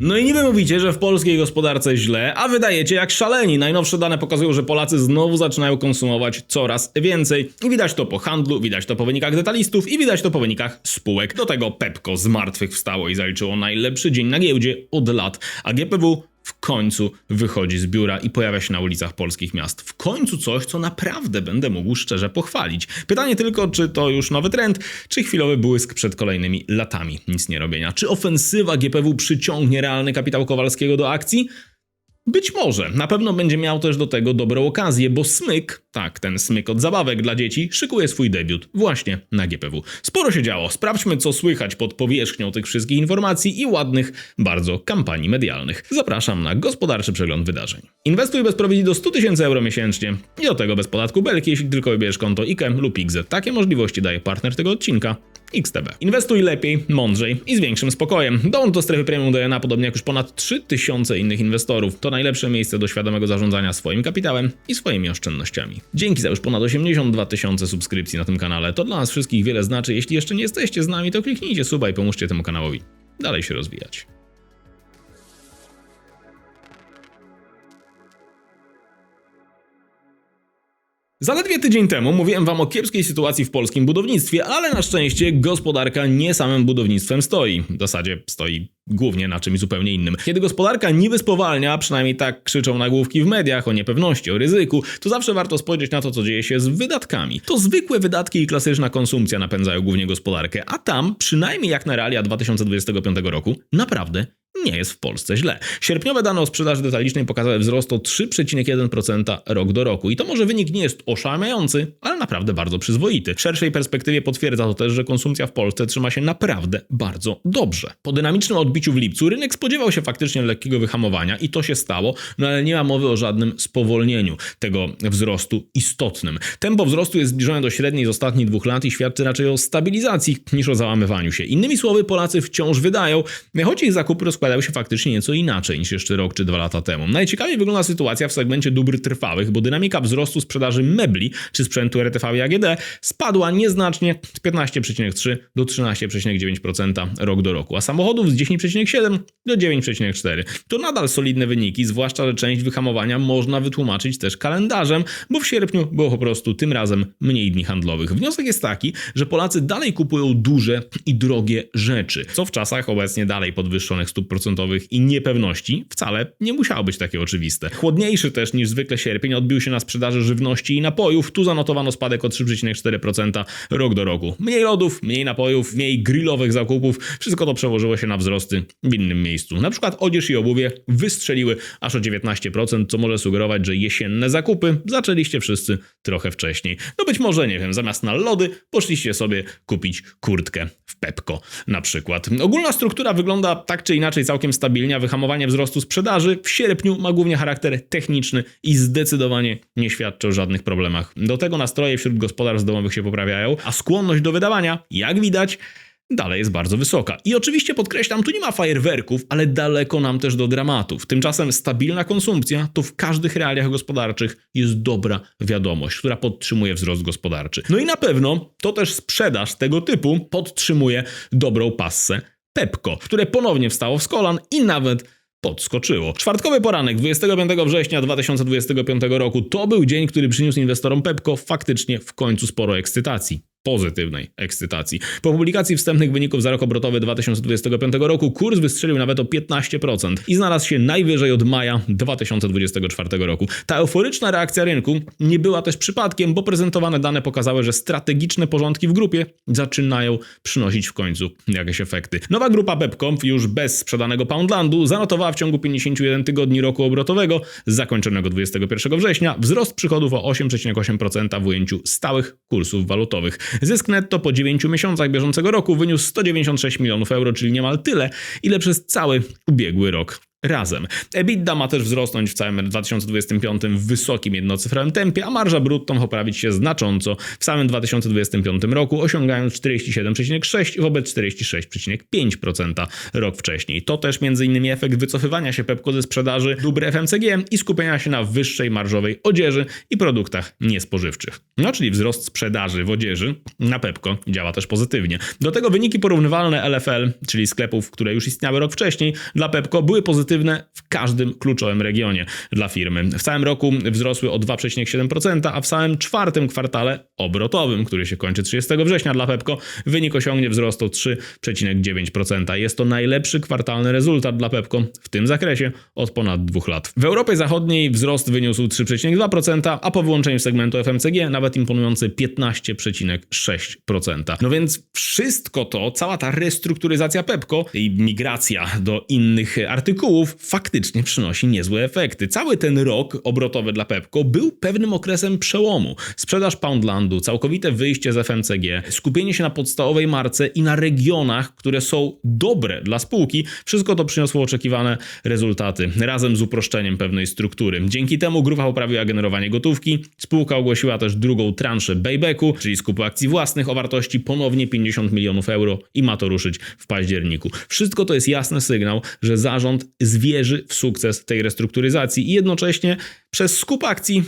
No i niby mówicie, że w polskiej gospodarce źle, a wydajecie jak szaleni. Najnowsze dane pokazują, że Polacy znowu zaczynają konsumować coraz więcej. I widać to po handlu, widać to po wynikach detalistów i widać to po wynikach spółek. Do tego Pepko z martwych wstało i zaliczyło najlepszy dzień na giełdzie od lat, a GPW końcu wychodzi z biura i pojawia się na ulicach polskich miast. W końcu coś, co naprawdę będę mógł szczerze pochwalić. Pytanie tylko, czy to już nowy trend, czy chwilowy błysk przed kolejnymi latami nic nie robienia. Czy ofensywa GPW przyciągnie realny kapitał Kowalskiego do akcji? Być może. Na pewno będzie miał też do tego dobrą okazję, bo Smyk, tak, ten Smyk od zabawek dla dzieci, szykuje swój debiut właśnie na GPW. Sporo się działo. Sprawdźmy, co słychać pod powierzchnią tych wszystkich informacji i ładnych bardzo kampanii medialnych. Zapraszam na gospodarczy przegląd wydarzeń. Inwestuj bez prowizji do 100 tysięcy euro miesięcznie i do tego bez podatku belki, jeśli tylko wybierzesz konto IKEM lub IGZE. Takie możliwości daje partner tego odcinka. XTB. Inwestuj lepiej, mądrzej i z większym spokojem. Dołącz do strefy premium DNA, podobnie jak już ponad 3000 innych inwestorów. To najlepsze miejsce do świadomego zarządzania swoim kapitałem i swoimi oszczędnościami. Dzięki za już ponad 82 tysiące subskrypcji na tym kanale. To dla nas wszystkich wiele znaczy. Jeśli jeszcze nie jesteście z nami, to kliknijcie suba i pomóżcie temu kanałowi dalej się rozwijać. Zaledwie tydzień temu mówiłem wam o kiepskiej sytuacji w polskim budownictwie, ale na szczęście gospodarka nie samym budownictwem stoi. W zasadzie stoi głównie na czymś zupełnie innym. Kiedy gospodarka niby spowalnia, przynajmniej tak krzyczą nagłówki w mediach o niepewności, o ryzyku, to zawsze warto spojrzeć na to, co dzieje się z wydatkami. To zwykłe wydatki i klasyczna konsumpcja napędzają głównie gospodarkę, a tam, przynajmniej jak na realia 2025 roku, naprawdę nie jest w Polsce źle. Sierpniowe dane o sprzedaży detalicznej pokazały wzrost o 3,1% rok do roku. I to może wynik nie jest oszałamiający, ale naprawdę bardzo przyzwoity. W szerszej perspektywie potwierdza to też, że konsumpcja w Polsce trzyma się naprawdę bardzo dobrze. Po dynamicznym odbiciu w lipcu rynek spodziewał się faktycznie lekkiego wyhamowania i to się stało, no ale nie ma mowy o żadnym spowolnieniu tego wzrostu istotnym. Tempo wzrostu jest zbliżone do średniej z ostatnich dwóch lat i świadczy raczej o stabilizacji niż o załamywaniu się. Innymi słowy, Polacy wciąż wydają, choć ich zakupy rozkładają się faktycznie nieco inaczej niż jeszcze rok czy dwa lata temu. Najciekawiej wygląda sytuacja w segmencie dóbr trwałych, bo dynamika wzrostu sprzedaży mebli czy sprzętu RTV i AGD spadła nieznacznie z 15,3 do 13,9% rok do roku, a samochodów z 10,7 do 9,4. To nadal solidne wyniki, zwłaszcza, że część wyhamowania można wytłumaczyć też kalendarzem, bo w sierpniu było po prostu tym razem mniej dni handlowych. Wniosek jest taki, że Polacy dalej kupują duże i drogie rzeczy, co w czasach obecnie dalej podwyższonych stóp procentowych i niepewności wcale nie musiało być takie oczywiste. Chłodniejszy też niż zwykle sierpień odbił się na sprzedaży żywności i napojów. Tu zanotowano spadek o 3,4% rok do roku. Mniej lodów, mniej napojów, mniej grillowych zakupów. Wszystko to przełożyło się na wzrosty w innym miejscu. Na przykład odzież i obuwie wystrzeliły aż o 19%, co może sugerować, że jesienne zakupy zaczęliście wszyscy trochę wcześniej. No być może, nie wiem, zamiast na lody poszliście sobie kupić kurtkę w Pepko na przykład. Ogólna struktura wygląda tak czy inaczej całkiem stabilnie, a wyhamowanie wzrostu sprzedaży w sierpniu ma głównie charakter techniczny i zdecydowanie nie świadczy o żadnych problemach. Do tego nastroje wśród gospodarstw domowych się poprawiają, a skłonność do wydawania, jak widać, dalej jest bardzo wysoka. I oczywiście podkreślam, tu nie ma fajerwerków, ale daleko nam też do dramatów. Tymczasem stabilna konsumpcja to w każdych realiach gospodarczych jest dobra wiadomość, która podtrzymuje wzrost gospodarczy. No i na pewno to też sprzedaż tego typu podtrzymuje dobrą passę Pepko, które ponownie wstało z kolan i nawet podskoczyło. Czwartkowy poranek 25 września 2025 roku to był dzień, który przyniósł inwestorom Pepko faktycznie w końcu sporo ekscytacji pozytywnej ekscytacji. Po publikacji wstępnych wyników za rok obrotowy 2025 roku kurs wystrzelił nawet o 15% i znalazł się najwyżej od maja 2024 roku. Ta euforyczna reakcja rynku nie była też przypadkiem, bo prezentowane dane pokazały, że strategiczne porządki w grupie zaczynają przynosić w końcu jakieś efekty. Nowa grupa Pepcom już bez sprzedanego Poundlandu zanotowała w ciągu 51 tygodni roku obrotowego zakończonego 21 września wzrost przychodów o 8,8% w ujęciu stałych kursów walutowych. Zysk netto po 9 miesiącach bieżącego roku wyniósł 196 milionów euro, czyli niemal tyle, ile przez cały ubiegły rok razem. EBITDA ma też wzrosnąć w całym 2025 w wysokim jednocyfrowym tempie, a marża brutto poprawić się znacząco w samym 2025 roku, osiągając 47,6 wobec 46,5% rok wcześniej. To też m.in. efekt wycofywania się Pepko ze sprzedaży dóbr FMCG i skupienia się na wyższej marżowej odzieży i produktach niespożywczych. No, czyli wzrost sprzedaży w odzieży na Pepko działa też pozytywnie. Do tego wyniki porównywalne LFL, czyli sklepów, które już istniały rok wcześniej, dla Pepko były pozytywne w każdym kluczowym regionie dla firmy. W całym roku wzrosły o 2,7%, a w samym czwartym kwartale obrotowym, który się kończy 30 września dla Pepko, wynik osiągnie wzrost o 3,9%. Jest to najlepszy kwartalny rezultat dla Pepko w tym zakresie od ponad dwóch lat. W Europie Zachodniej wzrost wyniósł 3,2%, a po wyłączeniu segmentu FMCG nawet imponujący 15,6%. No więc wszystko to, cała ta restrukturyzacja Pepko i migracja do innych artykułów faktycznie przynosi niezłe efekty. Cały ten rok obrotowy dla Pepko był pewnym okresem przełomu. Sprzedaż Poundlandu, całkowite wyjście z FMCG, skupienie się na podstawowej marce i na regionach, które są dobre dla spółki, wszystko to przyniosło oczekiwane rezultaty, razem z uproszczeniem pewnej struktury. Dzięki temu grupa poprawiła generowanie gotówki, spółka ogłosiła też drugą transzę buybacku, czyli skupu akcji własnych o wartości ponownie 50 milionów euro i ma to ruszyć w październiku. Wszystko to jest jasny sygnał, że zarząd zwierzy w sukces tej restrukturyzacji i jednocześnie przez skup akcji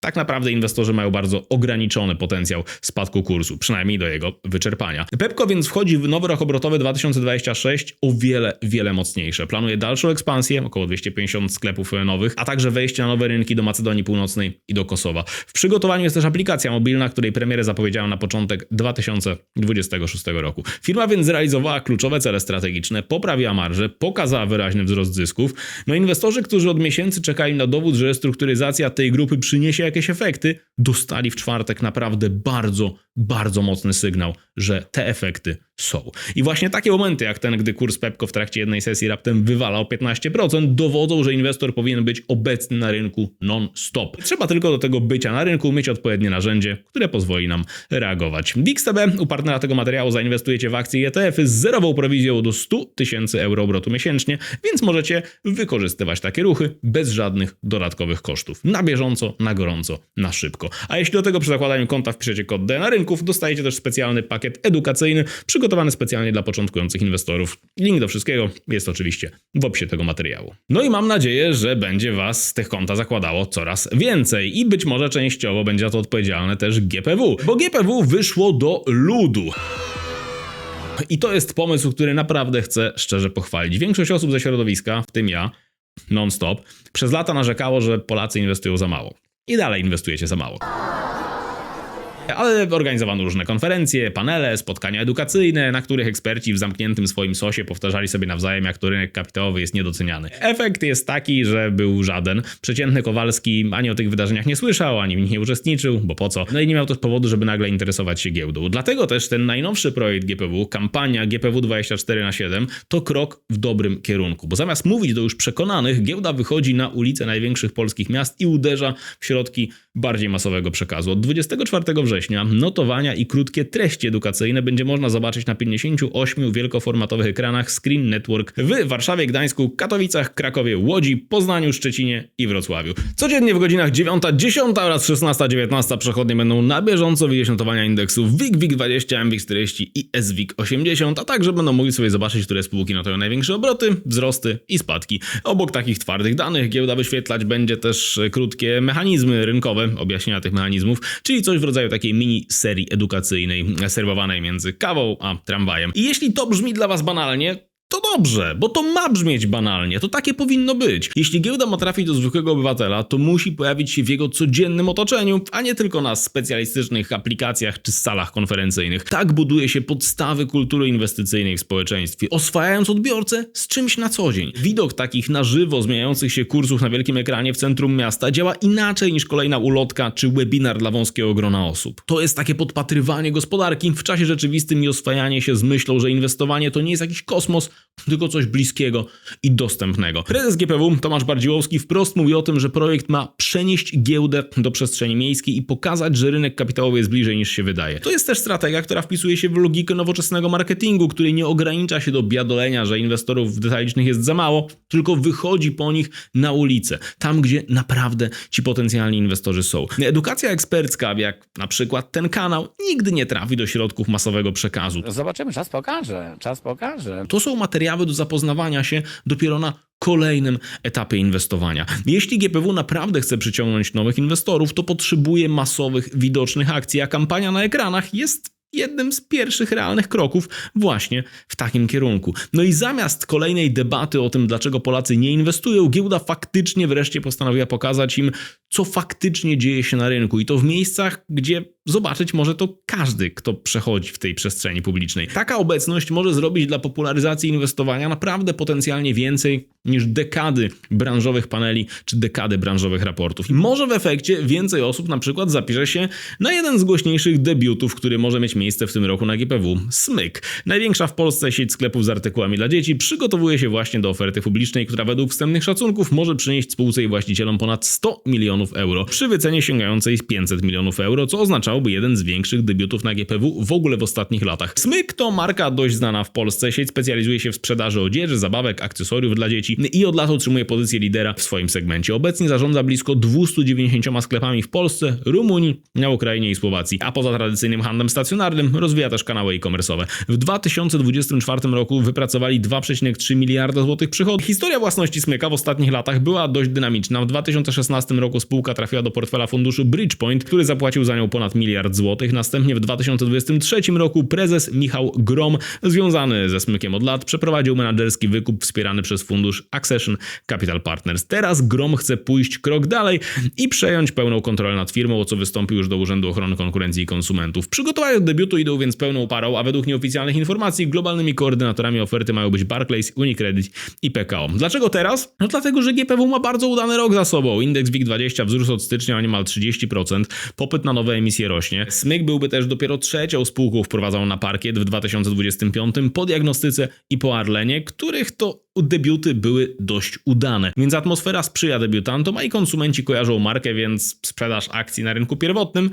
tak naprawdę inwestorzy mają bardzo ograniczony potencjał spadku kursu, przynajmniej do jego wyczerpania. Pepko więc wchodzi w nowy rok obrotowy 2026 o wiele, wiele mocniejsze. Planuje dalszą ekspansję, około 250 sklepów nowych, a także wejście na nowe rynki do Macedonii Północnej i do Kosowa. W przygotowaniu jest też aplikacja mobilna, której premierę zapowiedziała na początek 2026 roku. Firma więc zrealizowała kluczowe cele strategiczne, poprawiła marże, pokazała wyraźny wzrost zysków. No inwestorzy, którzy od miesięcy czekali na dowód, że restrukturyzacja tej grupy przyniesie jakieś efekty, dostali w czwartek naprawdę bardzo, bardzo mocny sygnał, że te efekty są. I właśnie takie momenty, jak ten, gdy kurs Pepko w trakcie jednej sesji raptem wywala o 15%, dowodzą, że inwestor powinien być obecny na rynku non-stop. Trzeba tylko do tego bycia na rynku mieć odpowiednie narzędzie, które pozwoli nam reagować. XTB u partnera tego materiału zainwestujecie w akcje i ETF-y z zerową prowizją do 100 tysięcy euro obrotu miesięcznie, więc możecie wykorzystywać takie ruchy bez żadnych dodatkowych kosztów. Na bieżąco, na gorąco, na szybko. A jeśli do tego przy zakładaniu konta wpiszecie kod D na rynków, dostajecie też specjalny pakiet edukacyjny przygotowany specjalnie dla początkujących inwestorów. Link do wszystkiego jest oczywiście w opisie tego materiału. No i mam nadzieję, że będzie Was z tych konta zakładało coraz więcej i być może częściowo będzie za to odpowiedzialne też GPW, bo GPW wyszło do ludu. I to jest pomysł, który naprawdę chcę szczerze pochwalić. Większość osób ze środowiska, w tym ja, non-stop, przez lata narzekało, że Polacy inwestują za mało. I dalej inwestujecie za mało ale organizowano różne konferencje, panele, spotkania edukacyjne, na których eksperci w zamkniętym swoim sosie powtarzali sobie nawzajem, jak to rynek kapitałowy jest niedoceniany. Efekt jest taki, że był żaden. Przeciętny Kowalski ani o tych wydarzeniach nie słyszał, ani w nich nie uczestniczył, bo po co? No i nie miał też powodu, żeby nagle interesować się giełdą. Dlatego też ten najnowszy projekt GPW, kampania GPW 24 na 7 to krok w dobrym kierunku, bo zamiast mówić do już przekonanych, giełda wychodzi na ulice największych polskich miast i uderza w środki bardziej masowego przekazu. Od 24 września notowania i krótkie treści edukacyjne będzie można zobaczyć na 58 wielkoformatowych ekranach Screen Network w Warszawie, Gdańsku, Katowicach, Krakowie, Łodzi, Poznaniu, Szczecinie i Wrocławiu. Codziennie w godzinach 9, 10 oraz 16, 19 przechodnie będą na bieżąco widzieć notowania indeksów WIG, WIG20, MWIG40 i SWIG80, a także będą mogli sobie zobaczyć, które spółki notują największe obroty, wzrosty i spadki. Obok takich twardych danych giełda wyświetlać będzie też krótkie mechanizmy rynkowe, objaśnienia tych mechanizmów, czyli coś w rodzaju takiej mini serii edukacyjnej serwowanej między kawą a tramwajem. I jeśli to brzmi dla Was banalnie, to dobrze, bo to ma brzmieć banalnie, to takie powinno być. Jeśli giełda ma trafić do zwykłego obywatela, to musi pojawić się w jego codziennym otoczeniu, a nie tylko na specjalistycznych aplikacjach czy salach konferencyjnych. Tak buduje się podstawy kultury inwestycyjnej w społeczeństwie, oswajając odbiorcę z czymś na co dzień. Widok takich na żywo zmieniających się kursów na wielkim ekranie w centrum miasta działa inaczej niż kolejna ulotka czy webinar dla wąskiego grona osób. To jest takie podpatrywanie gospodarki w czasie rzeczywistym i oswajanie się z myślą, że inwestowanie to nie jest jakiś kosmos, tylko coś bliskiego i dostępnego. Prezes GPW Tomasz Bardziłowski wprost mówi o tym, że projekt ma przenieść giełdę do przestrzeni miejskiej i pokazać, że rynek kapitałowy jest bliżej niż się wydaje. To jest też strategia, która wpisuje się w logikę nowoczesnego marketingu, który nie ogranicza się do biadolenia, że inwestorów detalicznych jest za mało, tylko wychodzi po nich na ulicę, tam gdzie naprawdę ci potencjalni inwestorzy są. Edukacja ekspercka, jak na przykład ten kanał, nigdy nie trafi do środków masowego przekazu. Zobaczymy, czas pokaże, czas pokaże. To są materiały do zapoznawania się dopiero na kolejnym etapie inwestowania. Jeśli GPW naprawdę chce przyciągnąć nowych inwestorów, to potrzebuje masowych, widocznych akcji, a kampania na ekranach jest jednym z pierwszych realnych kroków właśnie w takim kierunku. No i zamiast kolejnej debaty o tym, dlaczego Polacy nie inwestują, giełda faktycznie wreszcie postanowiła pokazać im, co faktycznie dzieje się na rynku i to w miejscach, gdzie zobaczyć może to każdy, kto przechodzi w tej przestrzeni publicznej. Taka obecność może zrobić dla popularyzacji inwestowania naprawdę potencjalnie więcej niż dekady branżowych paneli czy dekady branżowych raportów. I może w efekcie więcej osób na przykład zapisze się na jeden z głośniejszych debiutów, który może mieć miejsce w tym roku na GPW. Smyk. Największa w Polsce sieć sklepów z artykułami dla dzieci przygotowuje się właśnie do oferty publicznej, która według wstępnych szacunków może przynieść spółce i właścicielom ponad 100 milionów euro przy wycenie sięgającej 500 milionów euro, co oznaczałoby jeden z większych debiutów na GPW w ogóle w ostatnich latach. Smyk to marka dość znana w Polsce. Sieć specjalizuje się w sprzedaży odzieży, zabawek, akcesoriów dla dzieci i od lat utrzymuje pozycję lidera w swoim segmencie. Obecnie zarządza blisko 290 sklepami w Polsce, Rumunii, na Ukrainie i Słowacji. A poza tradycyjnym handlem stacjonarnym rozwija też kanały e-commerce'owe. W 2024 roku wypracowali 2,3 miliarda złotych przychodów. Historia własności Smyka w ostatnich latach była dość dynamiczna. W 2016 roku spółka trafiła do portfela funduszu Bridgepoint, który zapłacił za nią ponad miliard złotych. Następnie w 2023 roku prezes Michał Grom, związany ze Smykiem od lat, przeprowadził menadżerski wykup wspierany przez fundusz Accession Capital Partners. Teraz Grom chce pójść krok dalej i przejąć pełną kontrolę nad firmą, o co wystąpił już do Urzędu Ochrony Konkurencji i Konsumentów. Przygotowania do debiutu idą więc pełną parą, a według nieoficjalnych informacji globalnymi koordynatorami oferty mają być Barclays, Unicredit i PKO. Dlaczego teraz? No dlatego, że GPW ma bardzo udany rok za sobą. Indeks WIG20 wzrósł od stycznia o niemal 30%, popyt na nowe emisje rośnie. Smyk byłby też dopiero trzecią spółką wprowadzoną na parkiet w 2025 po diagnostyce i po Arlenie, których to debiuty były dość udane. Więc atmosfera sprzyja debiutantom, a i konsumenci kojarzą markę, więc sprzedaż akcji na rynku pierwotnym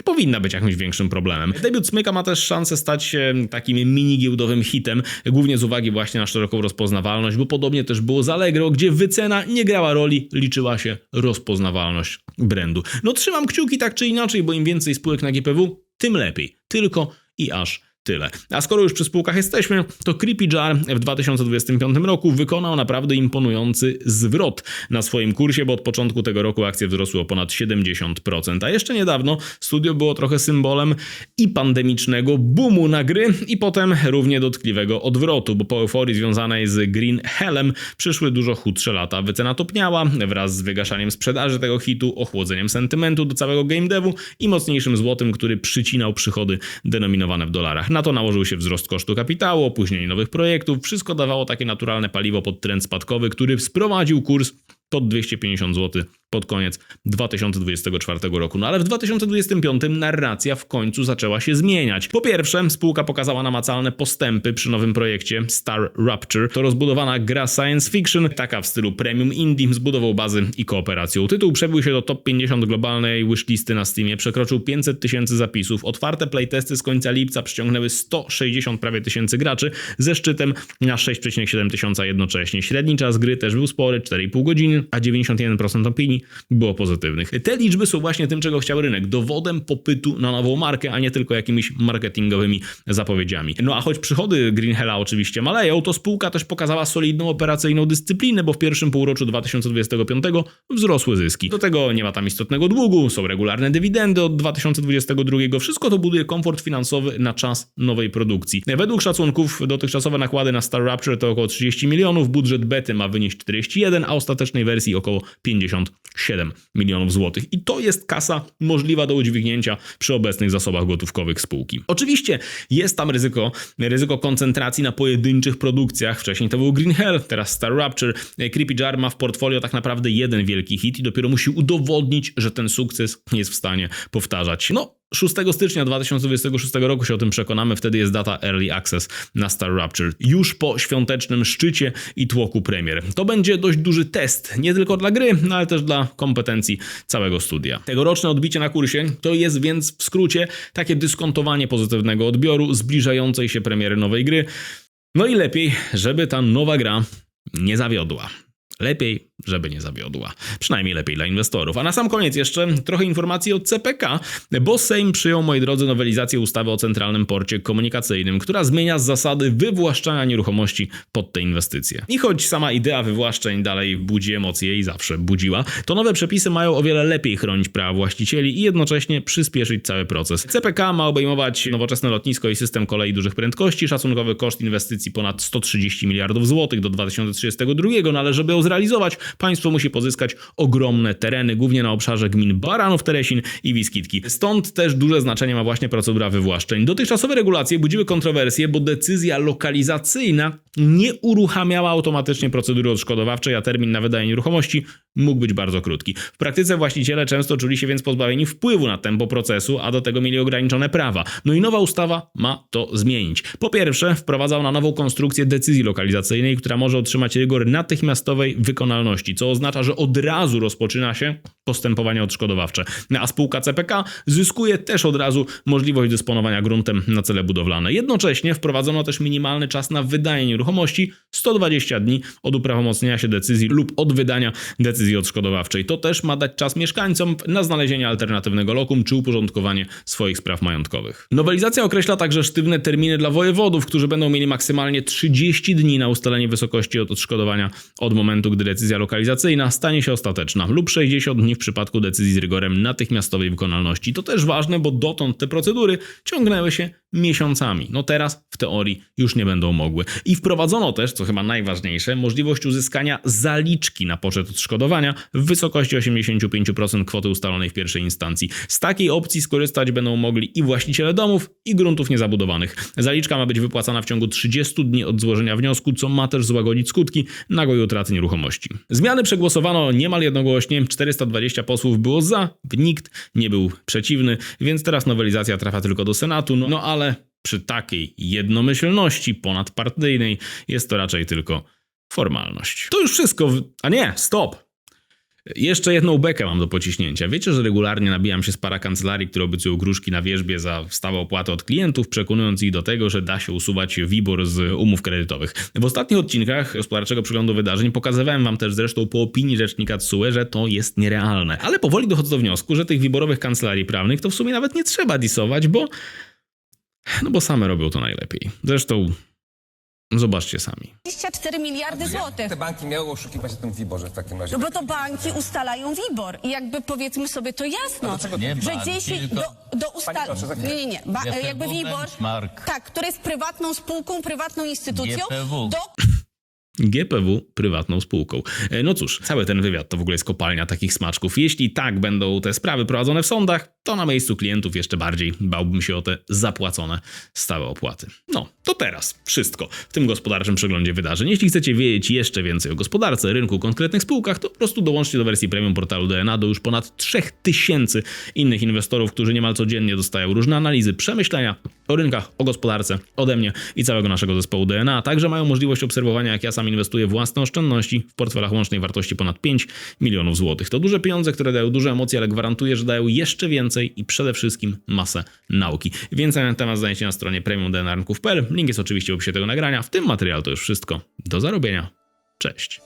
nie powinna być jakimś większym problemem. Debiut Smyka ma też szansę stać się takim mini giełdowym hitem, głównie z uwagi właśnie na szeroką rozpoznawalność, bo podobnie też było z Allegro, gdzie wycena nie grała roli, liczyła się rozpoznawalność brandu. No trzymam kciuki tak czy inaczej, bo im więcej spółek na GPW, tym lepiej. Tylko i aż Tyle. A skoro już przy spółkach jesteśmy, to Creepy Jar w 2025 roku wykonał naprawdę imponujący zwrot na swoim kursie, bo od początku tego roku akcje wzrosły o ponad 70%. A jeszcze niedawno studio było trochę symbolem i pandemicznego boomu na gry, i potem równie dotkliwego odwrotu, bo po euforii związanej z Green Hellem przyszły dużo chudsze lata. Wycena topniała wraz z wygaszaniem sprzedaży tego hitu, ochłodzeniem sentymentu do całego game devu i mocniejszym złotym, który przycinał przychody denominowane w dolarach. Na to nałożył się wzrost kosztu kapitału, opóźnienie nowych projektów. Wszystko dawało takie naturalne paliwo pod trend spadkowy, który sprowadził kurs pod 250 zł pod koniec 2024 roku. No ale w 2025 narracja w końcu zaczęła się zmieniać. Po pierwsze, spółka pokazała namacalne postępy przy nowym projekcie Star Rapture. To rozbudowana gra science fiction, taka w stylu premium indie, z budową bazy i kooperacją. Tytuł przebił się do top 50 globalnej wishlisty na Steamie, przekroczył 500 tysięcy zapisów. Otwarte playtesty z końca lipca przyciągnęły 160 prawie tysięcy graczy, ze szczytem na 6,7 tysiąca jednocześnie. Średni czas gry też był spory, 4,5 godziny, a 91% opinii było pozytywnych. Te liczby są właśnie tym, czego chciał rynek, dowodem popytu na nową markę, a nie tylko jakimiś marketingowymi zapowiedziami. No a choć przychody Greenhella oczywiście maleją, to spółka też pokazała solidną operacyjną dyscyplinę, bo w pierwszym półroczu 2025 wzrosły zyski. Do tego nie ma tam istotnego długu, są regularne dywidendy od 2022, wszystko to buduje komfort finansowy na czas nowej produkcji. Według szacunków dotychczasowe nakłady na Star Rapture to około 30 milionów, budżet bety ma wynieść 41, a ostatecznej wersji około 57 milionów złotych. I to jest kasa możliwa do udźwignięcia przy obecnych zasobach gotówkowych spółki. Oczywiście jest tam ryzyko, ryzyko koncentracji na pojedynczych produkcjach. Wcześniej to był Green Hell, teraz Star Rapture. Creepy Jar ma w portfolio tak naprawdę jeden wielki hit i dopiero musi udowodnić, że ten sukces jest w stanie powtarzać. No, 6 stycznia 2026 roku się o tym przekonamy, wtedy jest data Early Access na Star Rapture. Już po świątecznym szczycie i tłoku premier. To będzie dość duży test, nie tylko dla gry, no ale też dla kompetencji całego studia. Tegoroczne odbicie na kursie to jest więc w skrócie takie dyskontowanie pozytywnego odbioru zbliżającej się premiery nowej gry. No i lepiej, żeby ta nowa gra nie zawiodła. Lepiej, żeby nie zawiodła. Przynajmniej lepiej dla inwestorów. A na sam koniec jeszcze trochę informacji od CPK, bo Sejm przyjął, moi drodzy, nowelizację ustawy o Centralnym Porcie Komunikacyjnym, która zmienia zasady wywłaszczania nieruchomości pod te inwestycje. I choć sama idea wywłaszczeń dalej budzi emocje i zawsze budziła, to nowe przepisy mają o wiele lepiej chronić prawa właścicieli i jednocześnie przyspieszyć cały proces. CPK ma obejmować nowoczesne lotnisko i system kolei dużych prędkości. Szacunkowy koszt inwestycji ponad 130 miliardów złotych do 2032, no ale żeby ją zrealizować, państwo musi pozyskać ogromne tereny, głównie na obszarze gmin Baranów, Teresin i Wiskitki. Stąd też duże znaczenie ma właśnie procedura wywłaszczeń. Dotychczasowe regulacje budziły kontrowersje, bo decyzja lokalizacyjna nie uruchamiała automatycznie procedury odszkodowawczej, a termin na wydanie nieruchomości mógł być bardzo krótki. W praktyce właściciele często czuli się więc pozbawieni wpływu na tempo procesu, a do tego mieli ograniczone prawa. No i nowa ustawa ma to zmienić. Po pierwsze, wprowadza ona nową konstrukcję decyzji lokalizacyjnej, która może otrzymać rygor natychmiastowej wykonalności, co oznacza, że od razu rozpoczyna się postępowanie odszkodowawcze. A spółka CPK zyskuje też od razu możliwość dysponowania gruntem na cele budowlane. Jednocześnie wprowadzono też minimalny czas na wydanie nieruchomości 120 dni od uprawomocnienia się decyzji lub od wydania decyzji odszkodowawczej. To też ma dać czas mieszkańcom na znalezienie alternatywnego lokum czy uporządkowanie swoich spraw majątkowych. Nowelizacja określa także sztywne terminy dla wojewodów, którzy będą mieli maksymalnie 30 dni na ustalenie wysokości od odszkodowania od momentu, gdy decyzja lokalizacyjna stanie się ostateczna lub 60 dni w przypadku decyzji z rygorem natychmiastowej wykonalności. To też ważne, bo dotąd te procedury ciągnęły się miesiącami. No teraz w teorii już nie będą mogły. I wprowadzono też, co chyba najważniejsze, możliwość uzyskania zaliczki na poczet odszkodowania w wysokości 85% kwoty ustalonej w pierwszej instancji. Z takiej opcji skorzystać będą mogli i właściciele domów, i gruntów niezabudowanych. Zaliczka ma być wypłacana w ciągu 30 dni od złożenia wniosku, co ma też złagodzić skutki nagłej utraty nieruchomości. Zmiany przegłosowano niemal jednogłośnie, 420 posłów było za, nikt nie był przeciwny, więc teraz nowelizacja trafia tylko do Senatu, no, no ale przy takiej jednomyślności ponadpartyjnej jest to raczej tylko formalność. To już wszystko. W... A nie, stop! Jeszcze jedną bekę mam do pociśnięcia. Wiecie, że regularnie nabijam się z para kancelarii, które obiecują gruszki na wierzbie za stałe opłaty od klientów, przekonując ich do tego, że da się usuwać WIBOR z umów kredytowych. W ostatnich odcinkach gospodarczego przeglądu wydarzeń pokazywałem wam też zresztą po opinii rzecznika TSUE, że to jest nierealne. Ale powoli dochodzę do wniosku, że tych WIBORowych kancelarii prawnych to w sumie nawet nie trzeba disować, bo... No bo same robią to najlepiej. Zresztą zobaczcie sami. 24 miliardy złotych. Te banki miały oszukiwać na tym WIBORze w takim razie. No bo to banki ustalają WIBOR i jakby powiedzmy sobie to jasno, Nie że banki, 10 tylko- do, do ustalenia. proszę, za chwilę. Nie, nie, nie. Ba, GPW jakby WIBOR, benchmark. tak, który jest prywatną spółką, prywatną instytucją, GPW. do GPW prywatną spółką. E, No cóż, cały ten wywiad to w ogóle jest kopalnia takich smaczków. Jeśli tak będą te sprawy prowadzone w sądach, to na miejscu klientów jeszcze bardziej bałbym się o te zapłacone stałe opłaty. No, to teraz wszystko w tym gospodarczym przeglądzie wydarzeń. Jeśli chcecie wiedzieć jeszcze więcej o gospodarce, rynku, konkretnych spółkach, to po prostu dołączcie do wersji premium portalu DNA do już ponad 3000 innych inwestorów, którzy niemal codziennie dostają różne analizy, przemyślenia o rynkach, o gospodarce ode mnie i całego naszego zespołu DNA. Także mają możliwość obserwowania, jak ja sam inwestuję własne oszczędności w portfelach łącznej wartości ponad 5 milionów złotych. To duże pieniądze, które dają duże emocje, ale gwarantuję, że dają jeszcze więcej i przede wszystkim masę nauki. Więcej na ten temat znajdziecie na stronie premiumdnarnków.pl. Link jest oczywiście w opisie tego nagrania. W tym materiale to już wszystko. Do zarobienia. Cześć.